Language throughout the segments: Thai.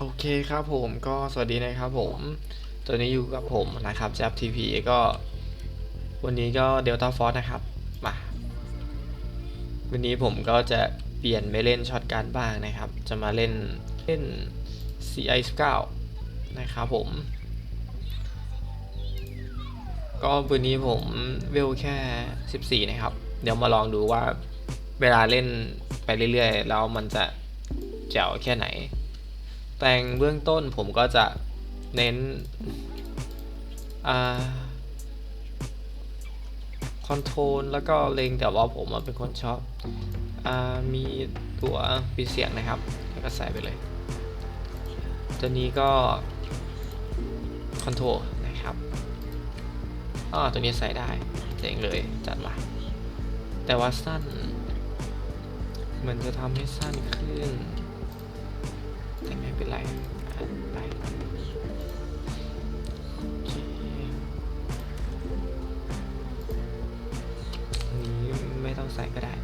โอเคครับผมก็สวัสดีนะครับผมตัวนี้อยู่กับผมนะครับแจับทีพีก็ วันนี้ก็เดลต้าฟอร์นะครับมาวันนี้ผมก็จะเปลี่ยนไปเล่นช็อตการบ้างนะครับ จะมาเล่นเล่น CI 9นะครับผม ก็วันนี้ผมเวลแค่ 14 นะครับ เดี๋ยวมาลองดูว่าเวลาเล่นไปเรื่อยๆ แล้วมันจะแจ๋วแค่ไหน แต่งเบื้องต้นผมก็จะเน้นคอนโทรลแล้วก็เลงแต่ว่าผมเป็นคนชอบอมีตัวปิดเสียงนะครับ แล้วก็ใส่ไปเลย ตัวนี้ก็คอนโทรลนะครับอ่าตัวนี้ใส่ได้เจ๋งเลยจัดมาแต่ว่าสั้น มันจะทำให้สั้นขึ้น แต่ไม่เป็นไรไปเคอันนี้ไม่ต้องใส่ก็ได้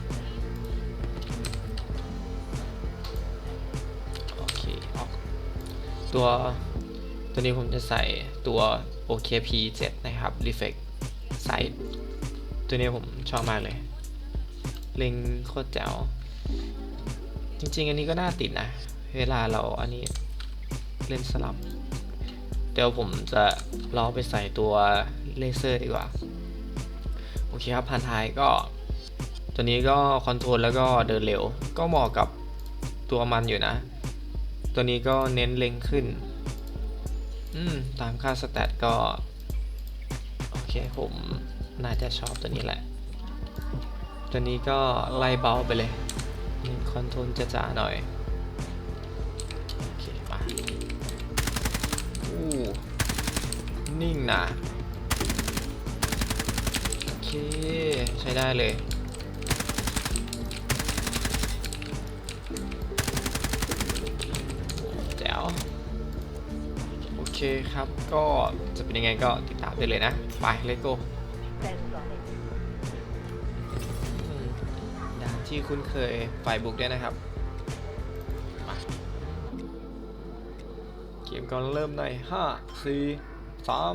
โอเคออกตัวตัวนี้ผมจะใส่ตัว OKP 7 นะครับ Reflect ใส่ตัวนี้ผมชอบมากเลย เล็งโคตรแจ๋ว จริงๆ อันนี้ก็น่าติดนะ เวลาเราอันนี้เล่นสลับ เดี๋ยวผมจะลองไปใส่ตัวเลเซอร์ดีกว่า โอเคครับพันท้ายก็ ตัวนี้ก็คอนโทรลแล้วก็เดินเร็ว ก็เหมาะกับตัวมันอยู่นะ ตัวนี้ก็เน้นเล็งขึ้น อืม ตามค่าสแตทก็ โอเคผมน่าจะชอบตัวนี้แหละ ตัวนี้ก็ไล่เบาไปเลยคอนโทรลจะจ๋าหน่อย นิ่งนะโอเค ใช้ได้เลยแจ๋วโอเคครับ ก็จะเป็นยังไงก็ติดตามได้เลยนะ ไปเลโก้ด่านที่คุ้นเคยฝ่ายบุกด้วยนะครับ มาเกมก่อนเริ่มใน 5 4 3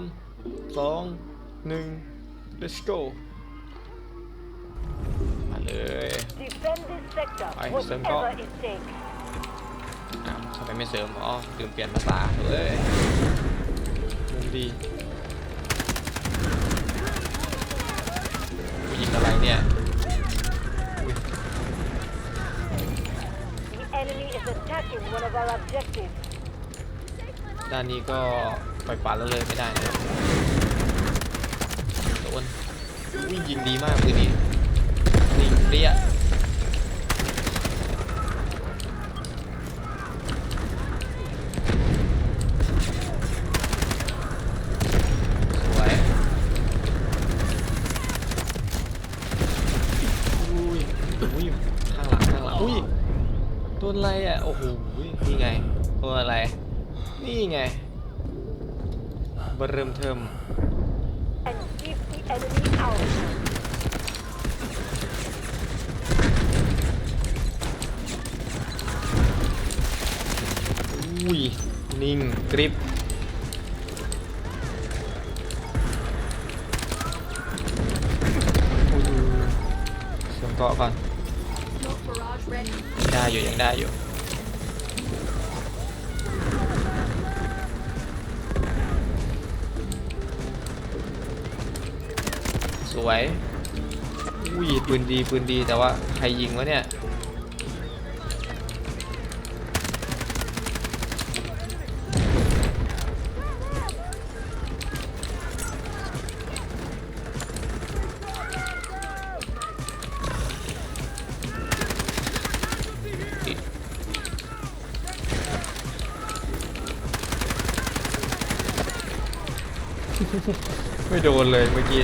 2 1 let's go มาเลย Defend this sector, Ay, whatever send ko. it takes. อ้าวทำไมไม่เสริมอ๋อลืมเปลี่ยนภาษาเฮ้ยมุมดีผู้หญิงอะไรเนี่ย The enemy is attacking one of our objectives. ด้านนี้ก็ปล่อยปละละเลยไม่ได้นะครับโดนอุ้ยยิงดีมากปืนนี้นิ่งเปรี้ยสวยอุ้ยอุ้ยข้างหลังข้างหลังอุ้ยโดนอะไรอะ โอ้โหนี่ไงโดนอะไร นี่ไงเบอร์เริ่มเทิม And keep the enemy out. อุ้ย นิ่งกริปอุ้ยเสริมเกาะก่อน ได้อยู่ยังได้อยู่ สวยอุ้ยปืนดีปืนดีแต่ว่าใครยิงวะเนี่ยไม่โดนเลยเมื่อกี้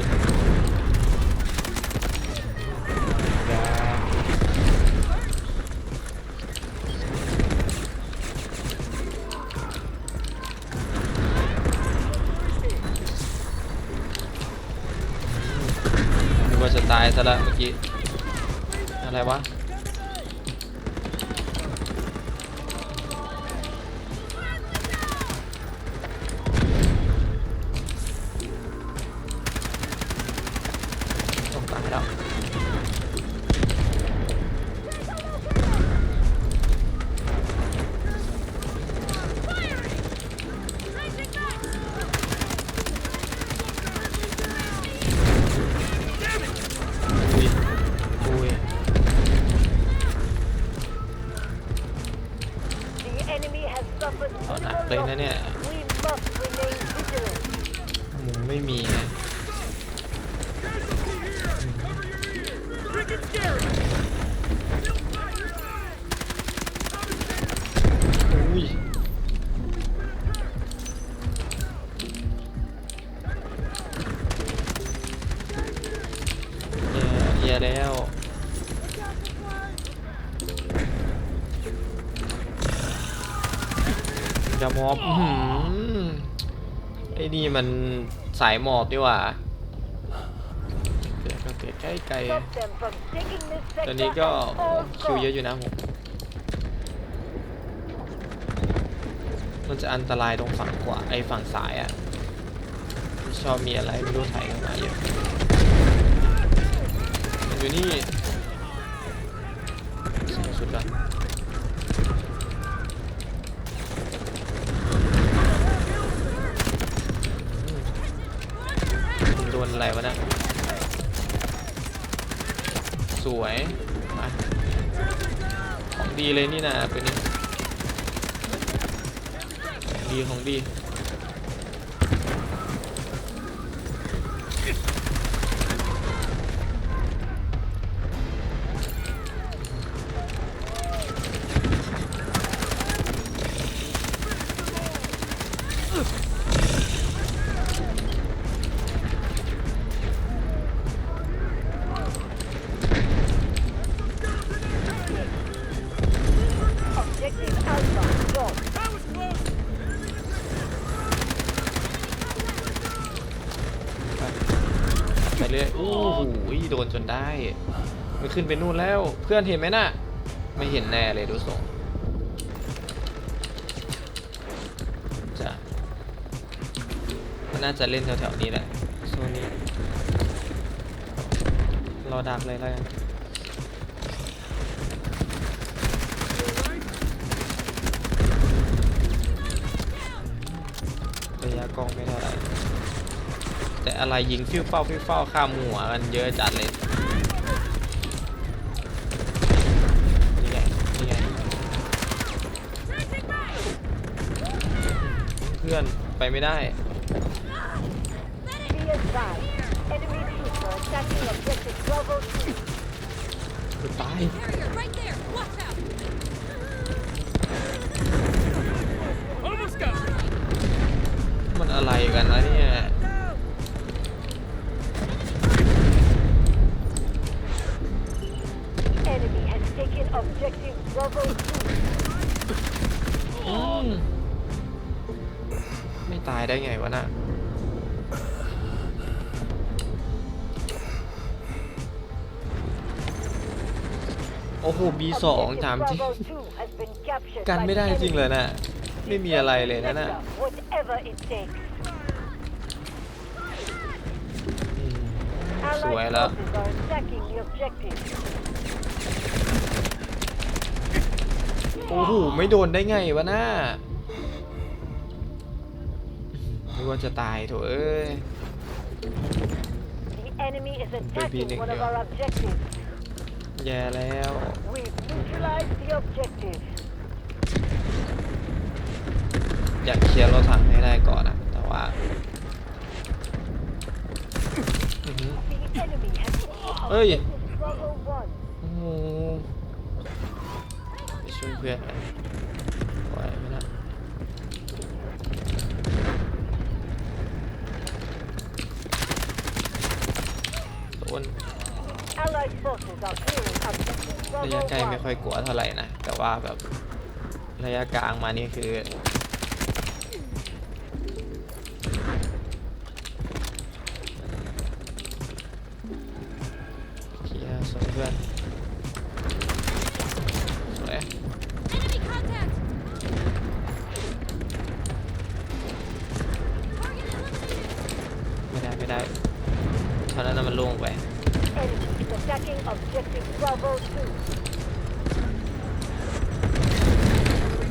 วะ อบอื้อหือไอ้นี่มันสายหมอบดีกว่าเกิดก็เกิดใกล้ไกล Stop them from taking this ตอน sector นี้ก็ at all คิวเยอะ costs. อยู่นะผม มันจะอันตรายตรงฝั่งขวาไอ้ฝั่งซ้ายอะ่ะชอบมีอะไรไม่รู้ถ่ายเข้ามาเยอะมันอยู่นี่สุดละ นอะไรวะเนี่ยสวยมาของดีเลยนี่นะเป็นนี่ดีของดี มันขึ้นไปนู่นแล้ว เพื่อนเห็นไหมน่ะ ไม่เห็นแน่เลยดูทรงจะมันน่าจะเล่นแถวๆนี้แหละโซนนี้รอดักเลยแล้วกันระยะกล้องไม่เท่าไหร่แต่อะไรยิงฟิวเฝ้าฟิวเฝ้าข้ามหัวกันเยอะจัดเลยนี่ไงนี่ไงเพื่อน ไปไม่ได้ Be advised, enemy troops are attacking objective Bravo 2. คือตาย Barrier right there. Watch out. Almost got me. มันอะไรกันวะเนี่ย B2 ถามจริง Bravo 2 has been captured กัน by ไม่ได้ the จริง enemy. เลยนะไม่มีอะไรเลยนะน่ะ Sector, Whatever it takes. อืมสวย Allied แล้ว forces are attacking the objective. โอ้โหไม่โดนได้ไงวะน่านึกว่าจะตายโถเอ้ย The enemy is Baby attacking Nick one of there. our objectives. แย่แล้ว We've neutralized the objective. อยากเคลียร์รถถังให้ได้ก่อนอะแต่ว่า อื้อหือ The enemy has Ơi. objective Bravo 1. โอ้โหไปช่วยเพื่อนกันไหวไหมนะโดน Allied forces are clearing objective ระยะไกลไม่ค่อยกลัวเท่าไหร่นะ แต่ว่าแบบระยะกลางมานี่คือเคียร์สวยเพื่อน สวย Enemy contact. Target eliminated. ไม่ได้ไม่ได้เท่านั้นนะมันโล่งไป Enemy is attacking objective Bravo 2.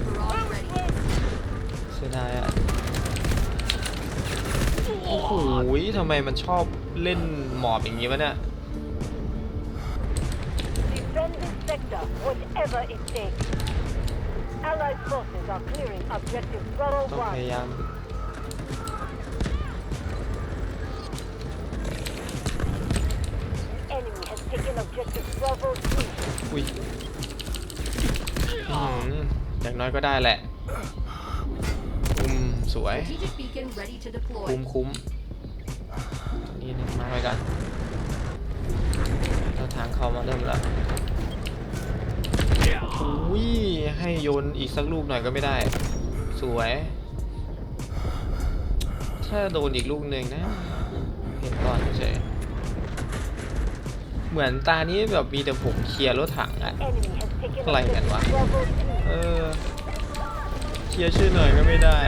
We're all ready. เสียดายอะ โอ้โหทำไมมันชอบเล่นหมอบอย่างนี้วะเนี่ย Defend this sector, whatever it takes. Allied forces are clearing objective Bravo ต้องพ 1. ยายาม Enemy has taken objective Bravo 2. อุ้ยอื้อหืออย่างน้อยก็ได้แหละ อืม สวย Strategic beacon ready to คุ้ม deploy. คุ้ม ตรงนี้หนึ่งมาไว้กันแล้วทางเข้ามาเริ่มแล้วอุ้ยให้โยนอีกสักลูกหน่อยก็ไม่ได้ สวย ถ้าโดนอีกลูกหนึ่งนะ เห็นก่อนเฉยเหมือนตานี้แบบมีแต่ผมเคลียร์รถถังอะ Enemy has taken Like that objective one. Bravo 2. เออ เคลียร์ชื่อหน่อยก็ไม่ได้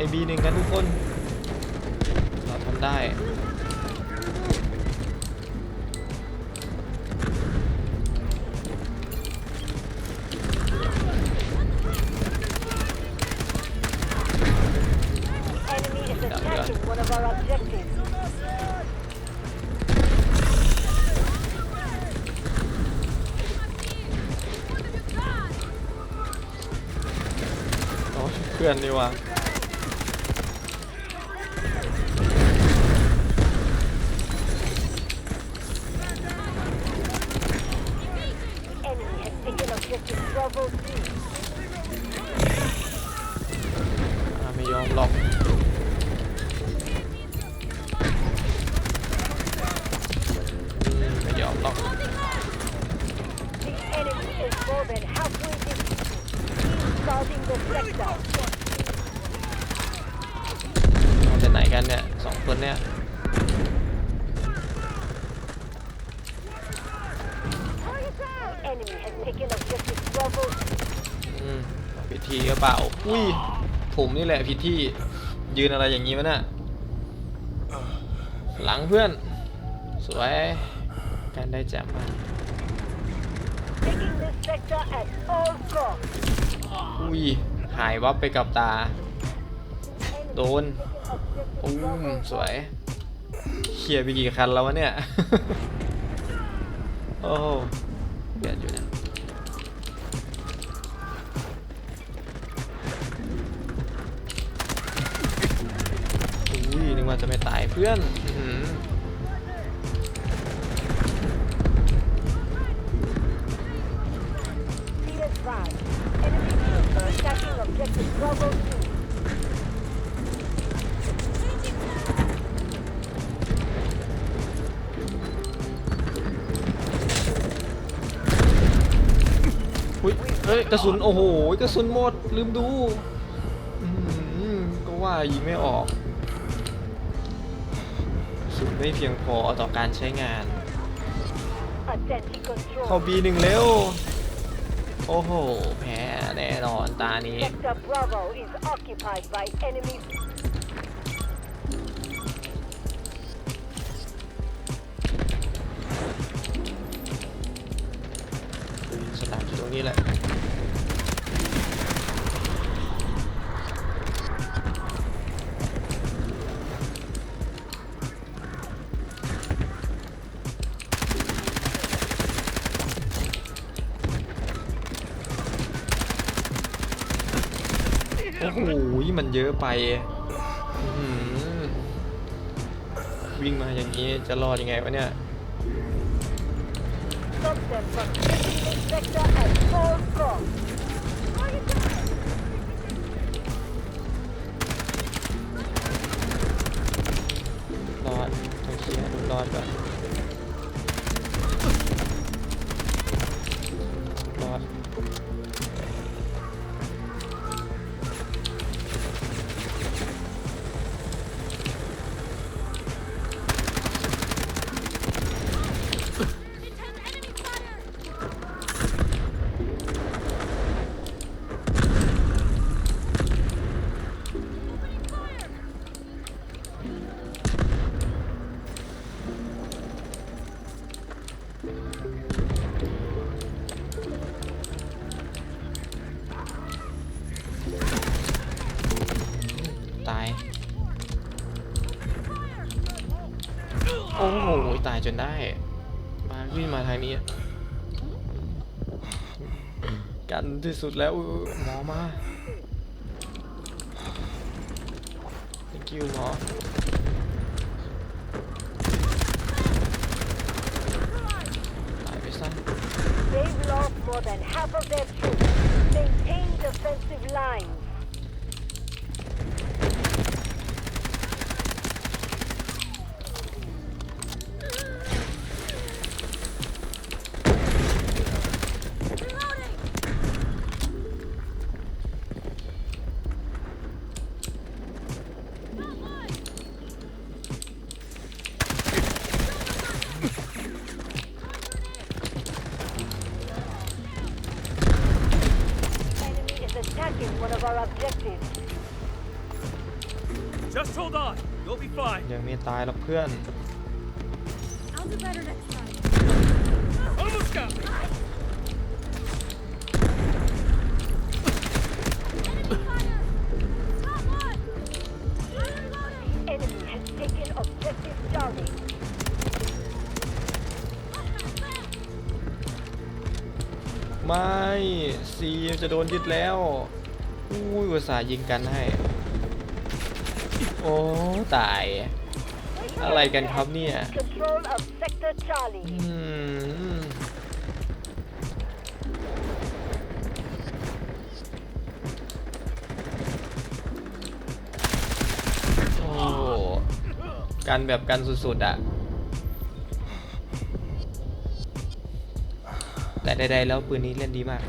ไปบีหนึ่งกันทุกคน เราทำได้ Enemy is we go. attacking one of our objectives. โอ้เพื่อนดีว่ะ มาจากไหนกันเนี่ยสองคนเนี่ย Enemy has taken objective Bravo อืมผิดที่หรือเปล่าอุ้ยผมนี่แหละผิดที่ยืนอะไรอย่างนี้วะน่ะหลังเพื่อน สวยการได้แจมมาก taking this sector at all costs. อุ้ย หายวับไปกับตา โดนอุ้มสวยเคลียไปกี่คันแล้ววะเนี่ย โอ้โหเดือดอยู่นะอุ้ยนึกว่าจะไม่ตายเพื่อนอ attacking objective Bravo 2. อุ้ยเฮ้ยกระสุนโอ้โหกระสุนหมดลืมดูอื้อหือก็ว่ายิงไม่ออกกระสุนไม่เพียงพอต่อการใช้งาน Attention เข้า control. บีหนึ่งเร็ว โอ้โหแพ้แน่นอนตานี้ Sector Bravo is occupied by enemy สตาร์ทอยู่ตรงนี้แหละ มันเยอะไปวิ่งมาอย่างนี้จะรอดยังไงวะเนี่ย ได้ มาวิ่งมาทางนี้ กันที่สุดแล้วหมอมา thank you หมอตายไปซะ They've lost more than half of their troops. Maintain defensive lines. พื่อน I'll do better next time. Almost got me. Enemy fire! Got one! I'm reloading! Enemy has taken objective Charlie. ไม่ซีจะโดนยึดแล้วอุ้ยอุตส่าห์ยิงกันให้ โอ้ ตาย อะไรกันครับเนี่ย Control of Sector Charlie. อืมโอ้กันแบบกันสุดๆอะแต่ใดๆแล้วปืนนี้เล่นดีมาก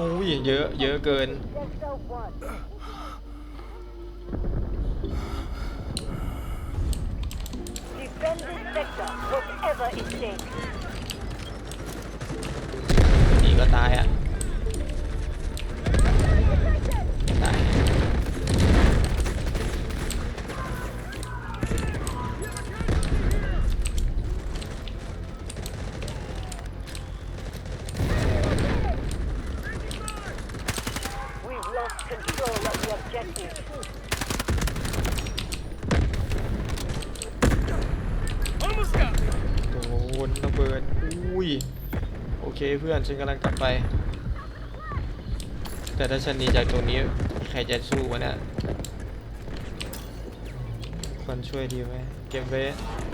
อ้ยเยอะ เยอะเกิน Sector 1. Defend this sector, whatever it takes. นี่ก็ตายอะ พื่อนฉันกำลังกลับไป แต่ถ้าฉันหนีจากตรงนี้ใครจะสู้วะเนี่ยคนช่วยดีไหมเก็บไว้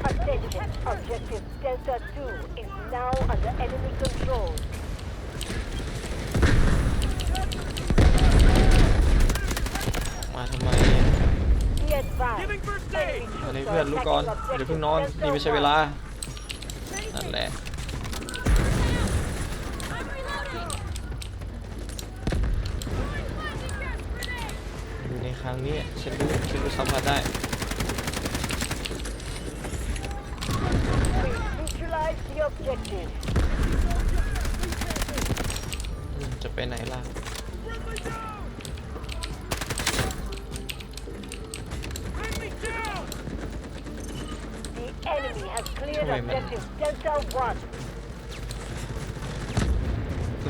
Attention, objective Delta 2 is now under enemy control. มาทำไม Be advised, Giving first enemy aid. มาเลย troops เพื่อ are นลุกก่อน attacking เดี๋ยวเพิ่ง objective นอน Delta นี่ไม่ใช่เวลา Ready นั่นแหละ อยู่ในครั้งนี้ฉันรู้ฉันรู้สัมผัสได้ We neutralize the objective. อืมจะไปไหนล่ะ Enemy down. The enemy has cleared Wait a minute. objective Delta 1.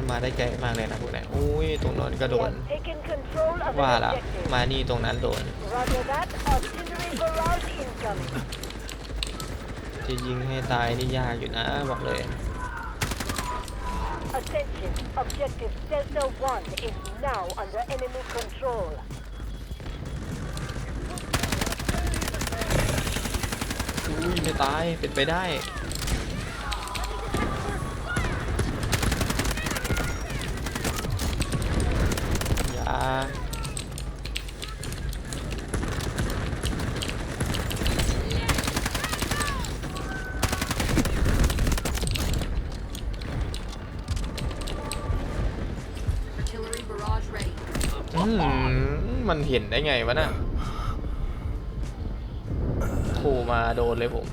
ขึ้นมาได้ไกลมากเลยนะพวกนี้อุ้ยตรงโนั้นก็ We โดน have taken control of ว่า an ละ objective. มานี่ตรงนั้นโดน Roger that, artillery barrage incoming. จะยิงให้ตายนี่ยากอยู่นะบอกเลย Attention, objective Delta 1 is now under enemy control. อุ้ยไม่ตายเป็นไปได้ มันเห็นได้ไงวะน่ะโผล่มาโดนเลยผม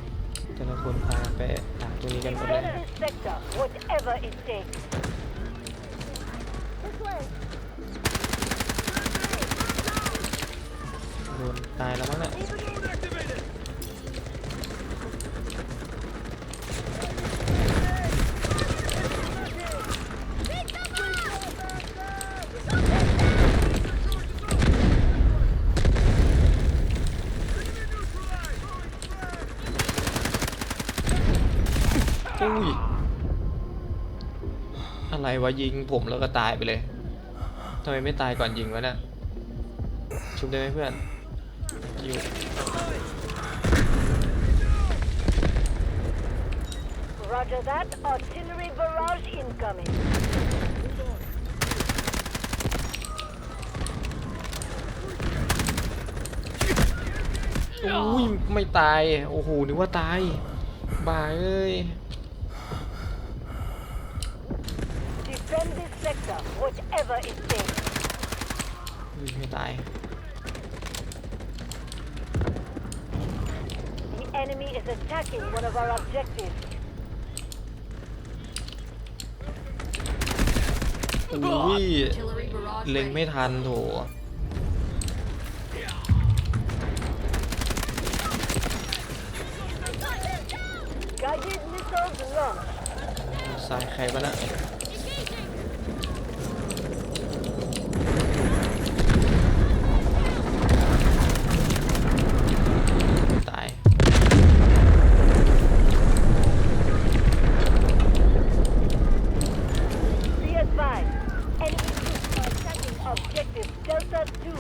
แต่ละคนพาไปหาตัวนี้กันหมดเลยโดนตายแล้วมั้งเนี่ย อะไรวะยิงผมแล้วก็ตายไปเลยทำไมไม่ตายก่อนยิงวะน่ะชุบได้ไหมเพื่อนอยู่ Roger that. Artillery barrage incoming. อุ้ยไม่ตาย โอ้โหนึกว่าตายบ้าเอ้ย Defend this sector, whatever it takes. อุ้ย ไม่ ตาย The enemy is attacking one of our objectives. อุ้ย Artillery barrage เล็ง ready. ไม่ทันโถ Guided missiles launched. สายใครวะน่ะ ตาย Be advised, enemy troops are attacking objective Delta 2.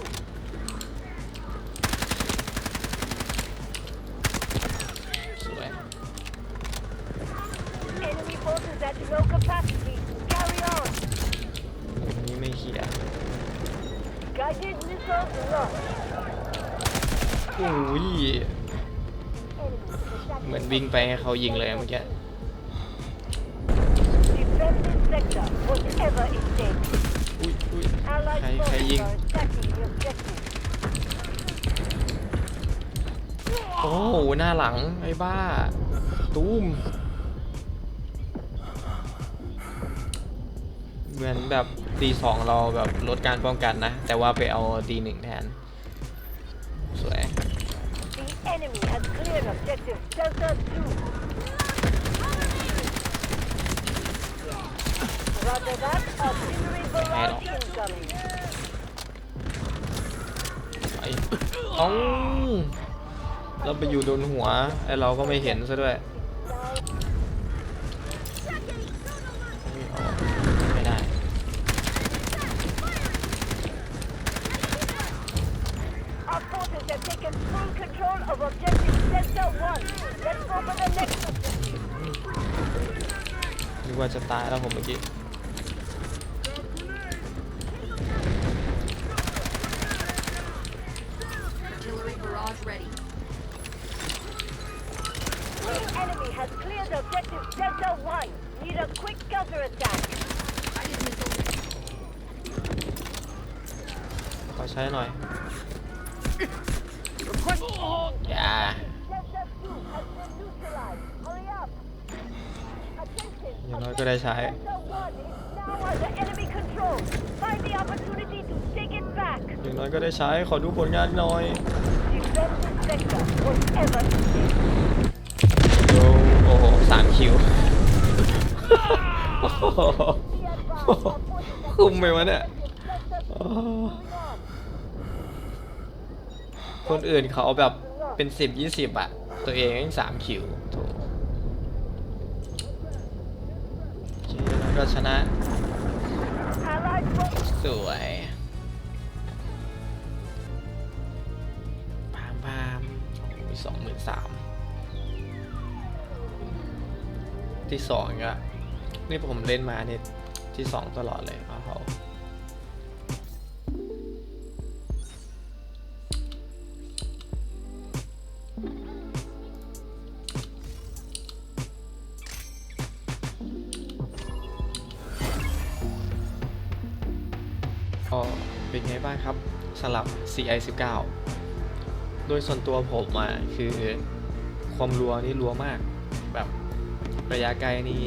สวย Enemy forces at low capacity. Carry on. อันนี้ไม่เคลียร์ Guided missiles launched. อุ้ย Enemy is attacking เห มือนวิ่งไปให้เขายิงเลยเมื่อกี้ Defend this sector, whatever it takes. อุ้ยอุ้ย Allied ใครใคร forces ยิง are attacking the objective. โอ้โหหน้าหลัง ไอ้บ้า ตูมเหมือนแบบตีสองเราแบบลดการป้องกันนะ แต่ว่าไปเอาดีหนึ่งแทน enemy has cleared objective Delta 2. Roger that. Artillery barrage incoming. ไปเอ้าเราไปอยู่โดนหัวไอ้เราก็ไม่เห็นซะด้วยไม่ออกไม่ได้ Our forces have taken full control of objective Delta 1. Let's go for the next objective. นึกว่าจะตายแล้วผมเมื่อกี้ Artillery barrage ready. The enemy has cleared objective Delta 1. Need a quick counterattack. Guided missile ready. ขอใช้หน่อย Request. อย่า Delta 2 has been neutralized. Hurry up. Attention. อย่างน้อยก็ได้ใช้ Delta 1 is now under enemy control. Find the opportunity to take it back. อย่างน้อยก็ได้ใช้ขอดูผลงานหน่อย Defend this sector, whatever it takes. โอ้โอ้โหสามคิวโอ้โห Be advised, our forces have คุ้มไหมวะเนี่ย Delta 2อ๋อ moving on. คนอื่นเขาแบบเป็นสิบยี่สิบอะตัวเองสามคิวโถโอเคแล้วก็ชนะ Allied forces สวย ที่สองอะนี่ผมเล่นมาเนี่ยที่สองตลอดเลยอ้าวก็เป็นไงบ้างครับสำหรับ CI 19โดยส่วนตัวผมอะคือความรัวนี่รัวมาก ระยะไกลนี่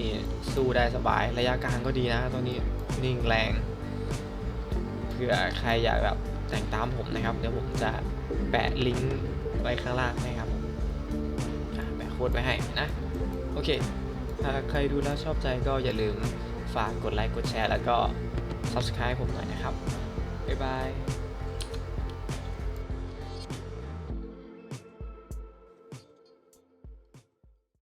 สู้ได้สบาย ระยะกลางก็ดีนะตัวนี้นิ่งแรงเผื่อใครอยากแบบแต่งตามผมนะครับ เดี๋ยวผมจะแปะลิงก์ไว้ข้างล่างนะครับแปะโค้ดไว้ให้นะ โอเค ถ้าใครดูแล้วชอบใจก็อย่าลืมฝากกดไลค์กดแชร์ แล้วก็ subscribe ผมหน่อยนะครับ บ๊ายบาย